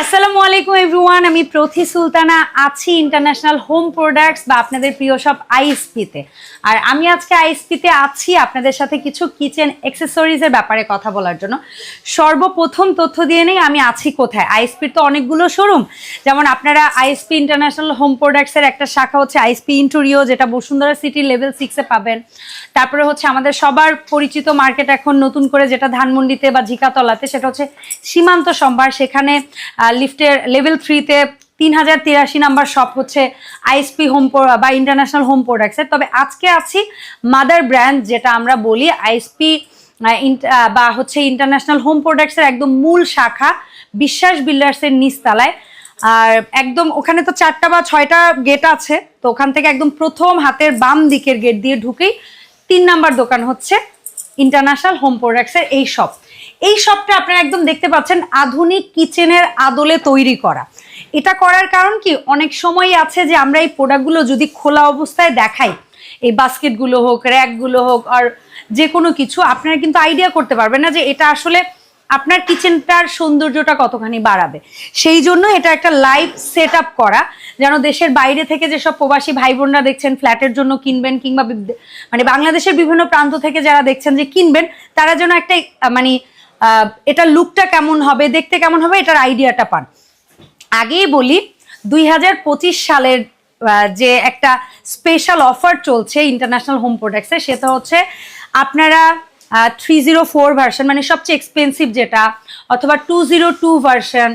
আসসালামু আলাইকুম এভরিওয়ান, আমি প্রথি সুলতানা আছি ইন্টারন্যাশনাল হোম প্রোডাক্টস বা আপনাদের প্রিয় সব আইএসপিতে আর আমি আজকে আইএসপিতে আছি আপনাদের সাথে কিছু কিচেন অ্যাক্সেসরিজের ব্যাপারে কথা বলার জন্য। সর্বপ্রথম তথ্য দিয়ে নেই, আমি আছি কোথায়? আইএসপির তো অনেকগুলো শোরুম যেমন আপনারা আইএসপি ইন্টারন্যাশনাল হোম প্রোডাক্টসের একটা শাখা হচ্ছে আইএসপি ইন্টোরিও যেটা বসুন্ধরা সিটি লেভেল সিক্সে পাবেন। তারপরে হচ্ছে আমাদের সবার পরিচিত মার্কেট এখন নতুন করে যেটা ধানমন্ডিতে বা ঝিকাতলাতে, সেটা হচ্ছে সীমান্ত সম্ভার। সেখানে লিফটের লেভেল থ্রিতে তিন হাজার তিরাশি নাম্বার শপ হচ্ছে আইএসপি হোম বা ইন্টারন্যাশনাল হোম প্রোডাক্টসের তবে আজকে আছি মাদার ব্র্যান্ড যেটা আমরা বলি আইএসপি বা হচ্ছে ইন্টারন্যাশনাল হোম প্রোডাক্টসের একদম মূল শাখা বিশ্বাস বিল্ডার্সের নিচতলায়। আর একদম ওখানে তো চারটা বা ছয়টা গেট আছে, তো ওখান থেকে একদম প্রথম হাতের বাম দিকের গেট দিয়ে ঢুকেই তিন নাম্বার দোকান হচ্ছে ইন্টারন্যাশনাল হোম প্রোডাক্টসের এই শপ এই সবটা আপনারা একদম দেখতে পাচ্ছেন আধুনিক কিচেনের আদলে তৈরি করা। এটা করার কারণ কি? অনেক সময় আছে যে আমরা এই প্রোডাক্টগুলো যদি খোলা অবস্থায় দেখাই, এই বাস্কেটগুলো হোক, র্যাকগুলো হোক, আর যে কোনো কিছু, আপনারা কিন্তু আইডিয়া করতে পারবেন না যে এটা আসলে আপনার কিচেনটার সৌন্দর্যটা কতখানি বাড়াবে। সেই জন্য এটা একটা লাইভ সেট করা, যেন দেশের বাইরে থেকে যেসব প্রবাসী ভাই বোনরা দেখছেন, ফ্ল্যাটের জন্য কিনবেন কিংবা মানে বাংলাদেশের বিভিন্ন প্রান্ত থেকে যারা দেখছেন যে কিনবেন, তারা যেন একটা মানে এটা লুকটা কেমন হবে, দেখতে কেমন হবে, এটার আইডিয়াটা পান। আগেই বলি, দুই হাজার পঁচিশ সালের যে একটা স্পেশাল অফার চলছে ইন্টারন্যাশনাল হোম প্রোডাক্টসে সেটা হচ্ছে আপনারা থ্রি জিরো ফোর ভার্সন মানে সবচেয়ে এক্সপেন্সিভ যেটা, অথবা টু জিরো টু ভার্সন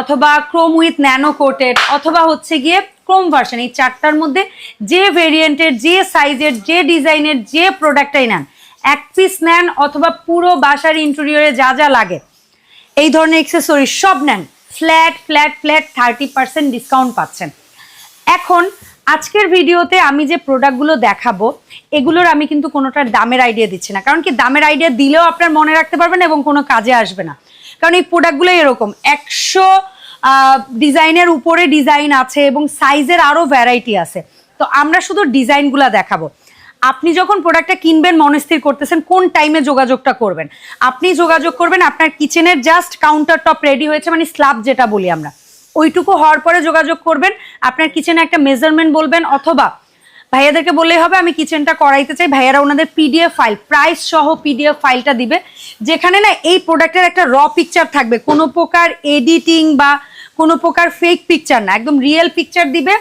অথবা ক্রোম উইথ ন্যানো কোটেড অথবা হচ্ছে গিয়ে ক্রোম ভার্সন এই চারটার মধ্যে যে ভেরিয়েন্টের যে সাইজের যে ডিজাইনের যে প্রোডাক্টটাই নেন এক পিস নেন অথবা পুরো বাসার ইন্টেরিয়রে যা যা লাগে। এই ধরনের এক্সেসরি সব নেন। Flat flat flat thirty percent discount পাচ্ছেন। এখন, আজকের ভিডিওতে আমি যে প্রোডাক্টগুলো দেখাবো, এগুলোর আমি কিন্তু কোনোটার দামের আইডিয়া দিচ্ছি না। কারণ কি, দামের আইডিয়া দিলেও আপনার মনে রাখতে পারবেন এবং কোনো কাজে আসবে না। কারণ এই প্রোডাক্টগুলো এরকম। একশো ডিজাইনের উপরে ডিজাইন আছে এবং সাইজের আরও ভ্যারাইটি আছে। তো আমরা শুধু ডিজাইনগুলো দেখাবো। আপনি যখন প্রোডাক্টটা কিনবেন মনস্থির করতেছেন, কোন টাইমে যোগাযোগটা করবেন? আপনি যোগাযোগ করবেন, আপনার কিচেনের জাস্ট কাউন্টার টপ রেডি হয়েছে মানে স্ল্যাব যেটা বলি আমরা। ওইটুকু হওয়ার পরে যোগাযোগ করবেন, আপনার কিচেনে একটা মেজারমেন্ট বলবেন, অথবা ভাইয়াদেরকে বললেই হবে, আমি কিচেনটা করাইতে চাই, ভাইয়ারা ওনাদের পিডিএফ ফাইল প্রাইস সহ পিডিএফ ফাইলটা দিবে, যেখানে না এই প্রোডাক্টের একটা র পিকচার থাকবে। কোনো প্রকার এডিটিং বা কোনো প্রকার ফেক পিকচার না, একদম রিয়েল পিকচার দিবে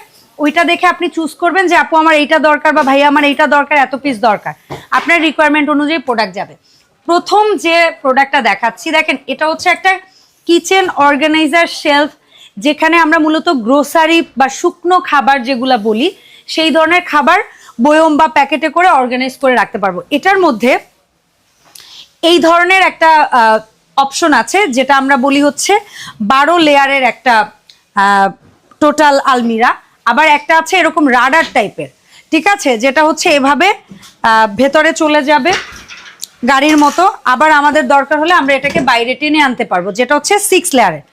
ওইটা দেখে আপনি চুজ করবেন যে, আপু, আমার এইটা দরকার বা ভাইয়া, আমার এইটা দরকার, এত পিস দরকার। আপনার রিকোয়ারমেন্ট অনুযায়ী প্রোডাক্ট যাবে। প্রথম যে প্রোডাক্টটা দেখাচ্ছি, দেখেন, এটা হচ্ছে একটা কিচেন অর্গানাইজার শেলফ যেখানে আমরা মূলত গ্রোসারি বা শুকনো খাবার যেগুলা বলি, সেই ধরনের খাবার বয়ম বা প্যাকেটে করে অর্গানাইজ করে রাখতে পারব। এটার মধ্যে এই ধরনের একটা অপশন আছে, যেটা আমরা বলি হচ্ছে বারো লেয়ারের একটা টোটাল আলমিরা আবার একটা আছে এরকম রাডার টাইপের, ঠিক আছে? যেটা হচ্ছে এভাবে ভেতরে চলে যাবে গাড়ির মতো। আবার আমাদের দরকার হলে আমরা এটাকে বাইরে টেনে আনতে পারব, যেটা হচ্ছে সিক্স লেয়ারের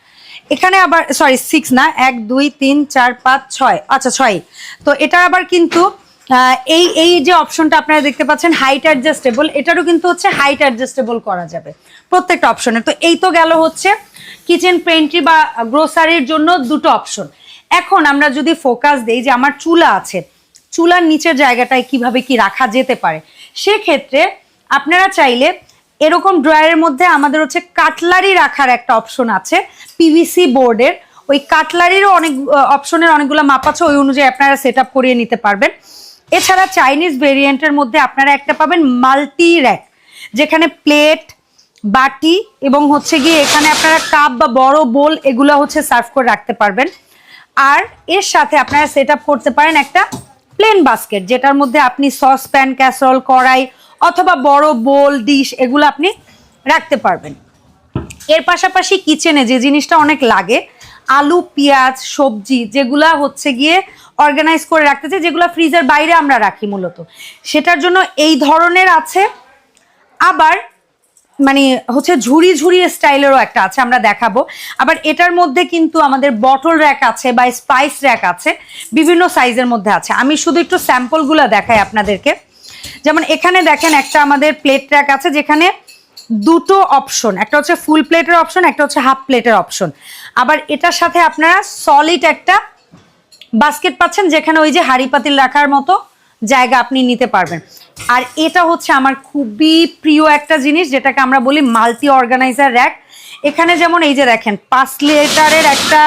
এখানে আবার সরি সিক্স না, এক, দুই, তিন, চার, পাঁচ, ছয় আচ্ছা ছয় তো এটা আবার কিন্তু এই এই যে অপশনটা আপনারা দেখতে পাচ্ছেন হাইট অ্যাডজাস্টেবল এটারও কিন্তু হচ্ছে হাইট অ্যাডজাস্টেবল করা যাবে প্রত্যেকটা অপশনে তো এই তো গেল হচ্ছে কিচেন পেন্ট্রি বা গ্রোসারির জন্য দুটো অপশন এখন আমরা যদি ফোকাস দেই যে আমার চুলা আছে, চুলার নিচের জায়গাটায় কীভাবে কি রাখা যেতে পারে, সেক্ষেত্রে আপনারা চাইলে এরকম ড্রয়ারের মধ্যে আমাদের হচ্ছে কাটলারি রাখার একটা অপশন আছে পিভিসি বোর্ডের ওই কাটলারিরও অনেক অপশনের অনেকগুলো মাপ আছে, ওই অনুযায়ী আপনারা সেট করিয়ে নিতে পারবেন। এছাড়া চাইনিজ ভেরিয়েন্টের মধ্যে আপনারা একটা পাবেন মাল্টি র্যাক যেখানে প্লেট বাটি এবং হচ্ছে গিয়ে এখানে আপনারা কাপ বা বড় বোল এগুলো হচ্ছে সার্ভ করে রাখতে পারবেন। আর এর সাথে আপনারা সেট করতে পারেন একটা প্লেন বাস্কেট যেটার মধ্যে আপনি সস প্যান ক্যাসরল কড়াই অথবা বড় বোল ডিশ এগুলো আপনি রাখতে পারবেন। এর পাশাপাশি কিচেনে যে জিনিসটা অনেক লাগে, আলু, পেঁয়াজ, সবজি, যেগুলা হচ্ছে গিয়ে অর্গানাইজ করে রাখতে চাই, যেগুলো ফ্রিজের বাইরে আমরা রাখি মূলত। সেটার জন্য এই ধরনের আছে। আবার মানে হচ্ছে ঝুড়ি ঝুড়ি স্টাইলেরও একটা আছে, আমরা দেখাবো। আবার এটার মধ্যে কিন্তু আমাদের বটল র্যাক আছে বা স্পাইস র্যাক আছে, বিভিন্ন সাইজের মধ্যে আছে। আমি শুধু একটু স্যাম্পলগুলো দেখাই আপনাদেরকে। যেমন এখানে দেখেন একটা আমাদের প্লেট র্যাক আছে, যেখানে দুটো অপশন একটা হচ্ছে ফুল প্লেটের অপশন একটা হচ্ছে হাফ প্লেটের অপশন আবার এটার সাথে আপনারা সলিড একটা বাস্কেট পাচ্ছেন, যেখানে ওই যে হাড়ি পাতিল রাখার মতো জায়গা আপনি নিতে পারবেন। আর এটা হচ্ছে আমার খুবই প্রিয় একটা জিনিস, যেটাকে আমরা বলি মাল্টি অর্গানাইজার র্যাক এখানে যেমন এই যে দেখেন, পাঁচ লিটারের একটা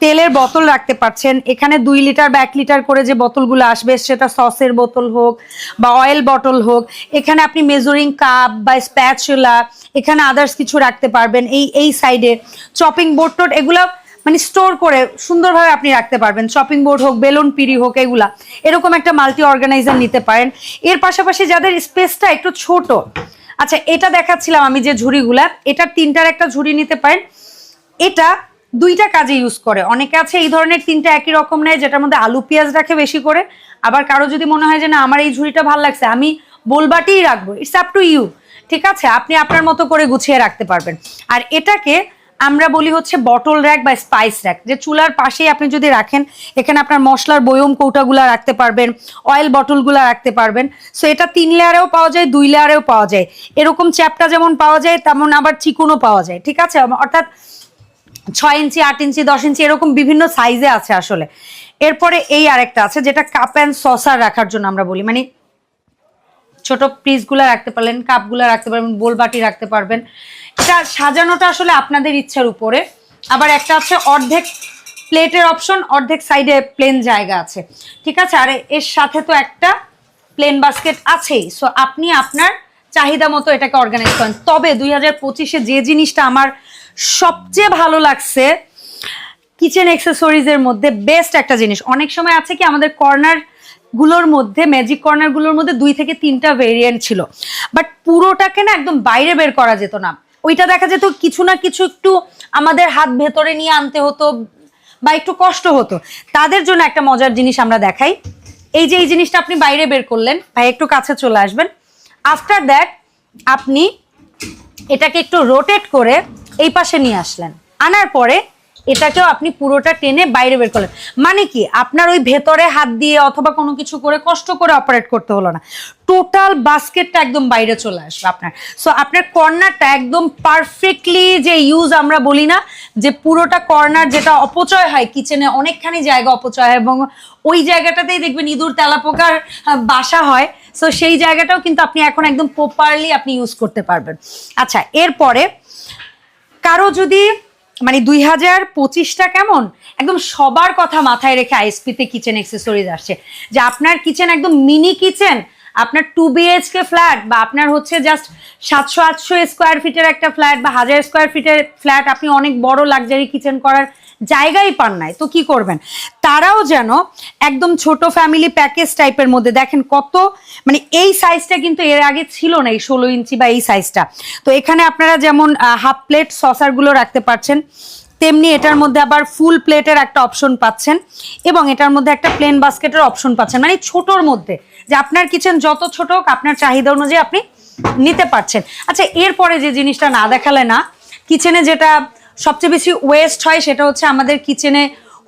তেলের বোতল রাখতে পারছেন। এখানে দুই লিটার বা এক লিটার করে যে বোতলগুলো আসবে, সেটা সসের বোতল হোক বা অয়েল বটল হোক। এখানে আপনি মেজারিং কাপ বা স্প্যাচুলা এখানে আদার্স কিছু রাখতে পারবেন। এই এই সাইডে চপিং বোর্ড টোট, এগুলো মানে স্টোর করে সুন্দরভাবে আপনি রাখতে পারবেন। শপিং বোর্ড হোক, বেলুন পিড়ি হোক, এগুলা। এরকম একটা মাল্টি অর্গানাইজার নিতে পারেন। এর পাশাপাশি যাদের স্পেসটা একটু ছোট আচ্ছা এটা দেখাচ্ছিলাম আমি যে ঝুড়িগুলা। এটা তিনটার একটা ঝুড়ি নিতে পারেন। এটা দুইটা কাজে ইউজ করে। অনেকে আছে এই ধরনের তিনটা একই রকম নেয়, যেটার মধ্যে আলু পেঁয়াজ রাখে বেশি করে। আবার কারও যদি মনে হয় যে, না, আমার এই ঝুড়িটা ভালো লাগছে, আমি বোলবাটিই রাখব। ইটস আপ টু ইউ ঠিক আছে? আপনি আপনার মতো করে গুছিয়ে রাখতে পারবেন। আর এটাকে আমরা বলি হচ্ছে বটল র্যাক বা স্পাইস র্যাক যে চুলার পাশেই আপনি যদি রাখেন, এখানে আপনার মশলার বয়ম কৌটাগুলো রাখতে পারবেন অয়েল বটলগুলো রাখতে পারবেন। সো এটা তিন লেয়ারেও পাওয়া যায়, দুই লেয়ারেও পাওয়া যায়। এরকম চ্যাপটা যেমন পাওয়া যায়, তেমন আবার চিকুনও পাওয়া যায়, ঠিক আছে? অর্থাৎ ছয় ইঞ্চি, আট ইঞ্চি, দশ ইঞ্চি, এরকম বিভিন্ন সাইজে আছে আসলে। এরপরে এই আরেকটা আছে, যেটা কাপ অ্যান্ড সসার রাখার জন্য আমরা বলি। মানে ছোট পিসগুলো রাখতে পারলেন, কাপগুলো রাখতে পারবেন, বোলবাটি রাখতে পারবেন। এটা সাজানোটা আসলে আপনাদের ইচ্ছার উপরে। আবার একটা আছে অর্ধেক প্লেটের অপশন, অর্ধেক সাইডে প্লেন জায়গা আছে। ঠিক আছে? আর এর সাথে তো একটা প্লেন বাস্কেট আছেই। সো আপনি আপনার চাহিদা মতো এটাকে অর্গানাইজ করেন। তবে দুই হাজার পঁচিশে যে জিনিসটা আমার সবচেয়ে ভালো লাগছে কিচেন এর মধ্যে বেস্ট একটা জিনিস। অনেক সময় আছে কি আমাদের কর্নার গুলোর মধ্যে ম্যাজিক কর্নারগুলোর মধ্যে দুই থেকে তিনটা ভেরিয়েন্ট ছিল। বাট পুরোটাকে না একদম বাইরে বের করা যেত না। ওইটা দেখা যেত কিছু না কিছু একটু আমাদের হাত ভেতরে নিয়ে আনতে হতো বা একটু কষ্ট হতো। তাদের জন্য একটা মজার জিনিস আমরা দেখাই। এই যে এই জিনিসটা আপনি বাইরে বের করলেন, ভাই একটু কাছে চলে আসবেন। আফটার দ্যাট আপনি এটাকে একটু রোটেট করে এই পাশে নিয়ে আসলেন। আনার পরে এটাকেও আপনি পুরোটা টেনে বাইরে বের করলেন। মানে কি? আপনার ওই ভেতরে হাত দিয়ে অথবা কোনো কিছু করে কষ্ট করে অপারেট করতে হলো না। টোটাল বাস্কেটটা একদম বাইরে চলে আসবে আপনার। সো আপনার কর্নারটা একদম পারফেক্টলি যে ইউজ আমরা বলি না, যে পুরোটা কর্নার যেটা অপচয় হয় কিচেনে অনেকখানি জায়গা অপচয় হয় এবং ওই জায়গাটাতেই দেখবেন ইঁদুর, তেলাপোকার বাসা হয়। সো সেই জায়গাটাও কিন্তু আপনি এখন একদম প্রপারলি আপনি ইউজ করতে পারবেন। আচ্ছা এরপরে কারও যদি মানে দুই হাজার পঁচিশটা কেমন? একদম সবার কথা মাথায় রেখে আইএসপিতে কিচেন এক্সেসরিজ আসছে। যে আপনার কিচেন একদম মিনি কিচেন আপনার টু বিএইচকে ফ্ল্যাট বা আপনার হচ্ছে জাস্ট সাতশো আটশো স্কোয়ার ফিটের একটা ফ্ল্যাট বা হাজার স্কোয়ার ফিটের ফ্ল্যাট আপনি অনেক বড় লাক্সারি কিচেন করার জায়গাই পান নাই, তো কি করবেন? তারাও যেন একদম ছোট ফ্যামিলি প্যাকেজ টাইপের মধ্যে, দেখেন কত মানে এই সাইজটা কিন্তু এর আগে ছিল না, এই ষোলো ইঞ্চি বা এই সাইজটা তো এখানে আপনারা যেমন হাফ প্লেট সসারগুলো রাখতে পারছেন, তেমনি এটার মধ্যে আবার ফুল প্লেটের একটা অপশন পাচ্ছেন, এবং এটার মধ্যে একটা প্লেন বাস্কেটের অপশন পাচ্ছেন। মানে ছোটর মধ্যে, যে আপনার কিচেন যত ছোট হোক, আপনার চাহিদা অনুযায়ী আপনি নিতে পারছেন। আচ্ছা এরপরে যে জিনিসটা না দেখালে না কিচেনে যেটা সবচেয়ে বেশি ওয়েস্ট হয় সেটা হচ্ছে আমাদের কিচেনে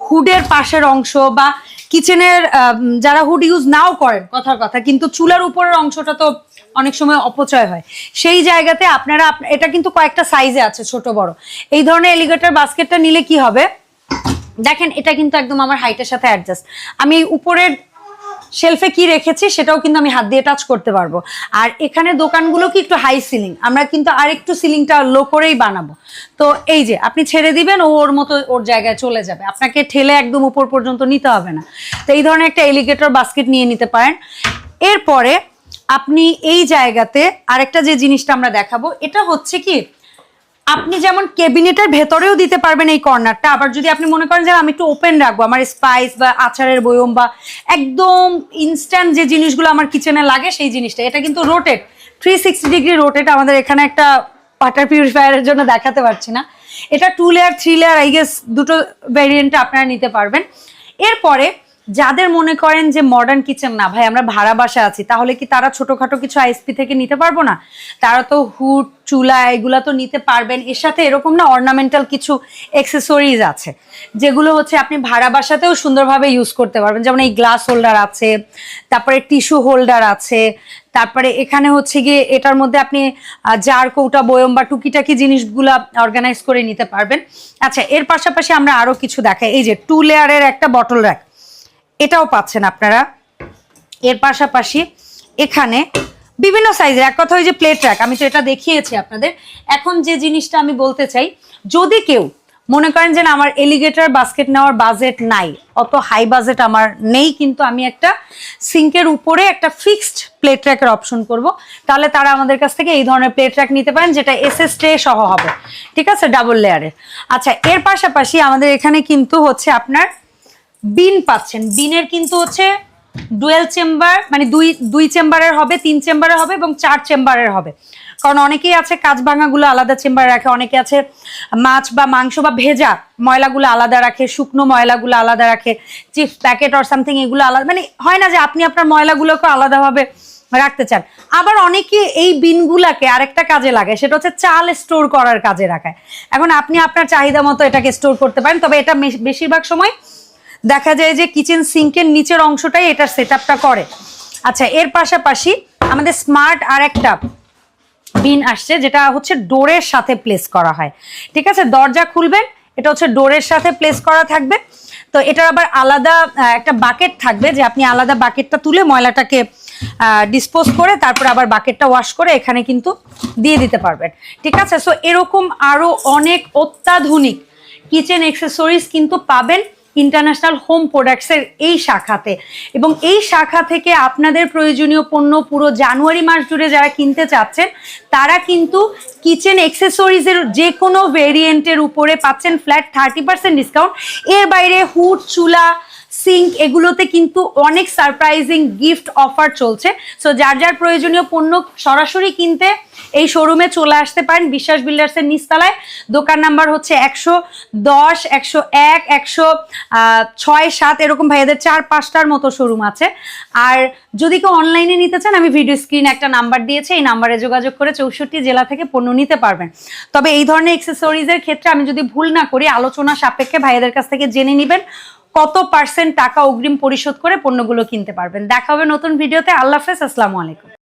হুডের পাশের অংশ বা কিচেনের যারা হুড ইউজ নাও করেন, কথার কথা, কিন্তু চুলার উপরের অংশটা তো অনেক সময় অপচয় হয়। সেই জায়গাতে আপনারা এটা কিন্তু কয়েকটা সাইজে আছে, ছোট, বড়। এই ধরনের এলিগেটর বাস্কেটটা নিলে কি হবে? দেখেন, এটা কিন্তু একদম আমার হাইটের সাথে অ্যাডজাস্ট আমি উপরের শেলফে কি রেখেছি সেটাও কিন্তু আমি হাত দিয়ে টাচ করতে পারব। আর এখানে দোকানগুলো কি একটু হাই সিলিং আমরা কিন্তু আর একটু সিলিংটা লো করেই বানাবো। তো এই যে, আপনি ছেড়ে দিবেন, ও ওর মতো ওর জায়গায় চলে যাবে। আপনাকে ঠেলে একদম উপর পর্যন্ত নিতে হবে না। তো এই ধরনের একটা এলিগেটর বাস্কেট নিয়ে নিতে পারেন। এরপরে আপনি এই জায়গাতে আরেকটা যে জিনিসটা আমরা দেখাবো, এটা হচ্ছে কি আপনি যেমন ক্যাবিনেটের ভেতরেও দিতে পারবেন এই কর্নারটা, আবার যদি আপনি মনে করেন যে আমি একটু ওপেন রাখব, আমার স্পাইস বা আচারের বয়ম বা একদম ইনস্ট্যান্ট যে জিনিসগুলো আমার কিচেনে লাগে সেই জিনিসটা, এটা কিন্তু rotate three sixty degree rotate আমাদের এখানে একটা ওয়াটার পিউরিফায়ারের জন্য দেখাতে পারছি না। এটা two layer three layer I guess দুটো ভ্যারিয়েন্ট আপনারা নিতে পারবেন। এরপরে যাদের মনে করেন যে মডার্ন কিচেন না ভাই, আমরা ভাড়া বাসা আছি, তাহলে কি তারা ছোটখাটো কিছু আইএসপি থেকে নিতে পারব না? তারা তো হুড, চুলা, এগুলা তো নিতে পারবেন। এর সাথে এরকম না অর্নামেন্টাল কিছু এক্সেসরিজ আছে, যেগুলো হচ্ছে আপনি ভাড়া বাসাতেও সুন্দরভাবে ইউজ করতে পারবেন। যেমন এই গ্লাস হোল্ডার আছে, তারপরে টিস্যু হোল্ডার আছে, তারপরে এখানে হচ্ছে গিয়ে এটার মধ্যে আপনি জার কৌটা, বয়ম বা টুকিটাকি জিনিসগুলা অর্গানাইজ করে নিতে পারবেন। আচ্ছা এর পাশাপাশি আমরা আরও কিছু দেখাই। এই যে টু লেয়ারের একটা বটল র্যাক এটাও পাচ্ছেন আপনারা। এর পাশাপাশি এখানে বিভিন্ন সাইজের এক কথা ওই যে প্লেট র্যাক আমি তো এটা দেখিয়েছি আপনাদের। এখন যে জিনিসটা আমি বলতে চাই, যদি কেউ মনে করেন যে আমার এলিগেটর বাস্কেট নেওয়ার বাজেট নাই, অত হাই বাজেট আমার নেই, কিন্তু আমি একটা সিঙ্কের উপরে একটা ফিক্সড প্লেট র্যাকের অপশন করব, তাহলে তারা আমাদের কাছ থেকে এই ধরনের প্লেট র্যাক নিতে পারেন, যেটা এস এস ট্রে সহ হবে। ঠিক আছে? ডাবল লেয়ারের আচ্ছা এর পাশাপাশি আমাদের এখানে কিন্তু হচ্ছে আপনার বিন পাচ্ছেন। বিনের কিন্তু হচ্ছে ডুয়েল চেম্বার মানে দুই দুই চেম্বারের হবে, তিন চেম্বারের হবে এবং চার চেম্বারের হবে। কারণ অনেকেই আছে কাঁচ ভাঙাগুলো আলাদা চেম্বারে রাখে, অনেকে আছে মাছ বা মাংস বা ভেজা ময়লাগুলো আলাদা রাখে, শুকনো ময়লাগুলো আলাদা রাখে চিপস প্যাকেট অর সামথিং এগুলো আলাদা মানে হয় না যে আপনি আপনার ময়লাগুলোকে আলাদাভাবে রাখতে চান। আবার অনেকে এই বিনগুলাকে আরেকটা কাজে লাগে সেটা হচ্ছে চাল স্টোর করার কাজে রাখায় এখন আপনি আপনার চাহিদা মতো এটাকে স্টোর করতে পারেন, তবে এটা বেশিরভাগ সময় দেখা যায় যে কিচেন সিঙ্কের নিচের অংশটাই এটার সেট করে। আচ্ছা এর পাশাপাশি আমাদের স্মার্ট আর একটা বিন আসছে, যেটা হচ্ছে ডোরের সাথে প্লেস করা হয়। ঠিক আছে? দরজা খুলবেন, এটা হচ্ছে ডোরের সাথে প্লেস করা থাকবে। তো এটার আবার আলাদা একটা বাকেট থাকবে যে আপনি আলাদা বাকেটটা তুলে ময়লাটাকে ডিসপোজ করে তারপর আবার বাকেটটা ওয়াশ করে এখানে কিন্তু দিয়ে দিতে পারবেন। ঠিক আছে? সো এরকম আরও অনেক অত্যাধুনিক কিচেন এক্সেসরিজ কিন্তু পাবেন। ইন্টারন্যাশনাল হোম প্রোডাক্টসের এই শাখাতে। এবং এই শাখা থেকে আপনাদের প্রয়োজনীয় পণ্য পুরো জানুয়ারি মাস জুড়ে যারা কিনতে চাচ্ছেন, তারা কিন্তু কিচেন এক্সেসরিজের যে কোনো ভেরিয়েন্টের উপরে পাচ্ছেন ফ্ল্যাট থার্টি পার্সেন্ট ডিসকাউন্ট এর বাইরে হুট চুলা সিঙ্ক এগুলোতে কিন্তু অনেক সারপ্রাইজিং গিফট অফার চলছে। সো যার যার প্রয়োজনীয় পণ্য সরাসরি কিনতে এই শোরুমে চলে আসতে পারেন বিশ্বাস বিল্ডার্সের নিচতলায়। দোকান নাম্বার হচ্ছে একশো দশ, একশো এক, একশো ছয়, সাত, এরকম ভাইয়াদের চার, পাঁচটার মতো শোরুম আছে। আর যদি কেউ অনলাইনে নিতে চান, আমি ভিডিও স্ক্রিনে একটা নাম্বার দিয়েছি, এই নাম্বারে যোগাযোগ করে চৌষট্টি জেলা থেকে পণ্য নিতে পারবেন। তবে এই ধরনের এক্সেসরিজের ক্ষেত্রে আমি যদি ভুল না করি, আলোচনা সাপেক্ষে ভাইয়াদের কাছ থেকে জেনে নেবেন। কত পার্সেন্ট টাকা অগ্রিম পরিশোধ করে পণ্যগুলো কিনতে পারবেন। দেখা হবে নতুন ভিডিওতে আল্লাহ হাফেজ। আসসালামু আলাইকুম।